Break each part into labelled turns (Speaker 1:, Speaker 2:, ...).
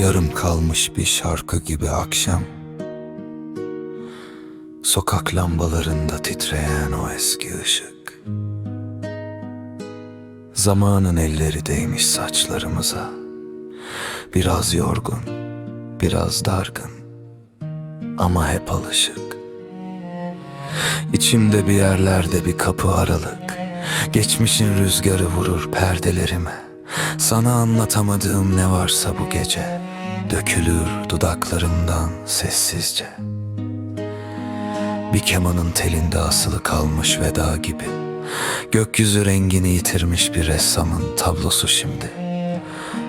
Speaker 1: Yarım kalmış bir şarkı gibi akşam. Sokak lambalarında titreyen o eski ışık. Zamanın elleri değmiş saçlarımıza. Biraz yorgun, biraz dargın. Ama hep alışık. İçimde bir yerlerde bir kapı aralık. Geçmişin rüzgarı vurur perdelerime. Sana anlatamadığım ne varsa bu gece Dökülür dudaklarımdan sessizce. Bir kemanın telinde asılı kalmış veda gibi. Gökyüzü rengini yitirmiş bir ressamın tablosu şimdi.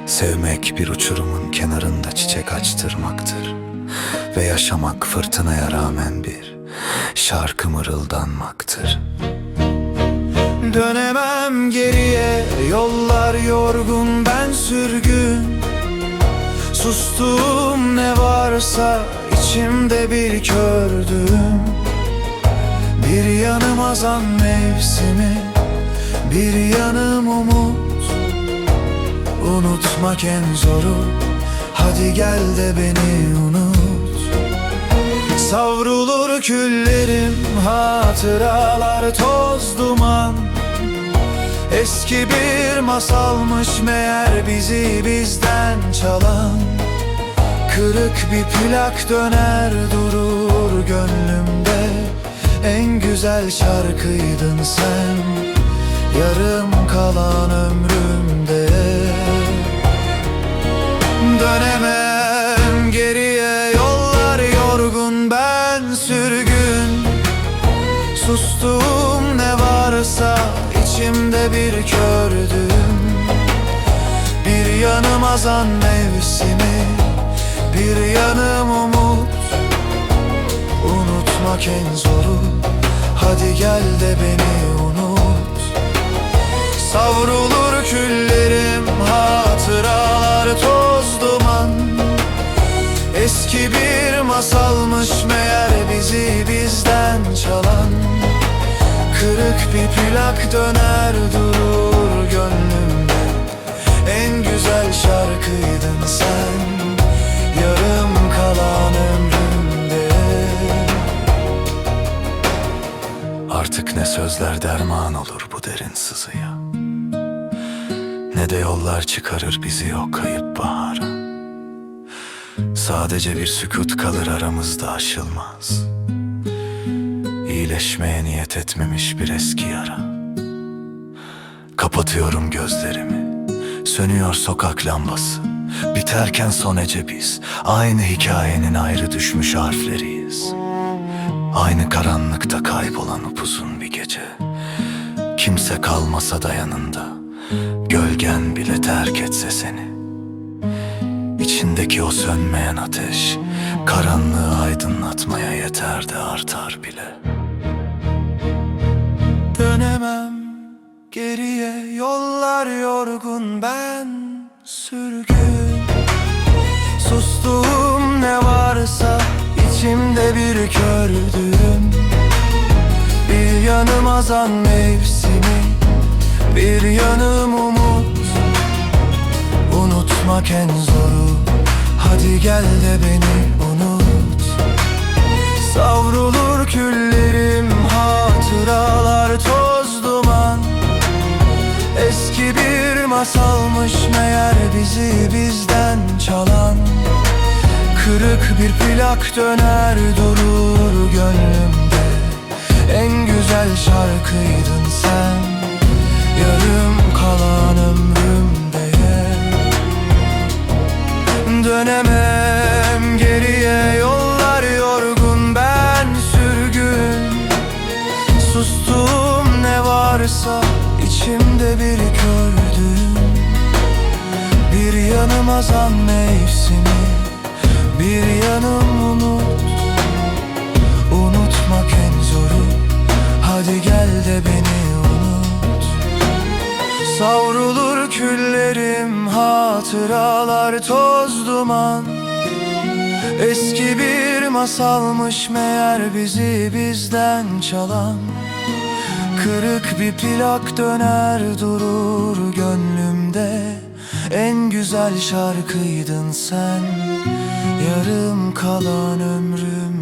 Speaker 1: Sevmek bir uçurumun kenarında çiçek açtırmaktır. Ve yaşamak fırtınaya rağmen bir şarkı mırıldanmaktır.
Speaker 2: Dönemem geriye yollar yorgun ben sürgün Sustuğum ne varsa içimde bir kördüm. Bir yanım azan mevsimi Bir yanım umut. Unutmak en zoru Hadi gel de beni unut. Savrulur küllerim hatıralar toz duman. Eski bir masalmış meğer bizi bizden çalan Kırık bir plak döner durur gönlümde. En güzel şarkıydın sen Yarım kalan ömrümde. Dönemem geriye yollar yorgun ben sürgün. Sustuğum ne varsa içimde bir kördüm Bir yanım azan mevsimi Unutmak en zoru. Hadi gel de beni unut. Savrulur küllerim hatıralar toz duman. Eski bir masalmış meğer bizi bizden çalan. Kırık bir plak döner durur gönlümde. En güzel şarkıydın sen
Speaker 1: sözler derman olur bu derin sızıya. Ne de yollar çıkarır bizi o kayıp bahara. Sadece bir sükut kalır aramızda aşılmaz. İyileşmeye niyet etmemiş bir eski yara. Kapatıyorum gözlerimi. Sönüyor sokak lambası. Biterken son ece biz Aynı hikayenin ayrı düşmüş harfleriyiz Aynı karanlıkta kaybolan upuzun bir gece. Kimse kalmasa da yanında. Gölgen bile terk etse seni. İçindeki o sönmeyen ateş Karanlığı aydınlatmaya yeter de artar bile.
Speaker 2: Dönemem geriye yollar yorgun ben sürgün. Sustuğum ne varsa içimde bir kördüm Bir yanım azan mevsimi Bir yanım umut. Unutmak en zoru Hadi gel de beni unut. Savrulur küllerim hatıralar toz duman. Eski bir masalmış meğer bizi bizden çalan Kırık bir plak döner durur gönlümde. En güzel şarkıydın sen Yarım kalan ömrümde. Dönemem geriye yollar yorgun ben sürgün. Sustuğum ne varsa içimde bir kördüm Bir yanım azan mevsimi Bir yanım umut. Unutmak en zoru. Hadi gel de beni unut. Savrulur küllerim hatıralar toz duman. Eski bir masalmış meğer bizi bizden çalan. Kırık bir plak döner durur gönlümde. En güzel şarkıydın sen Yarım kalan ömrümde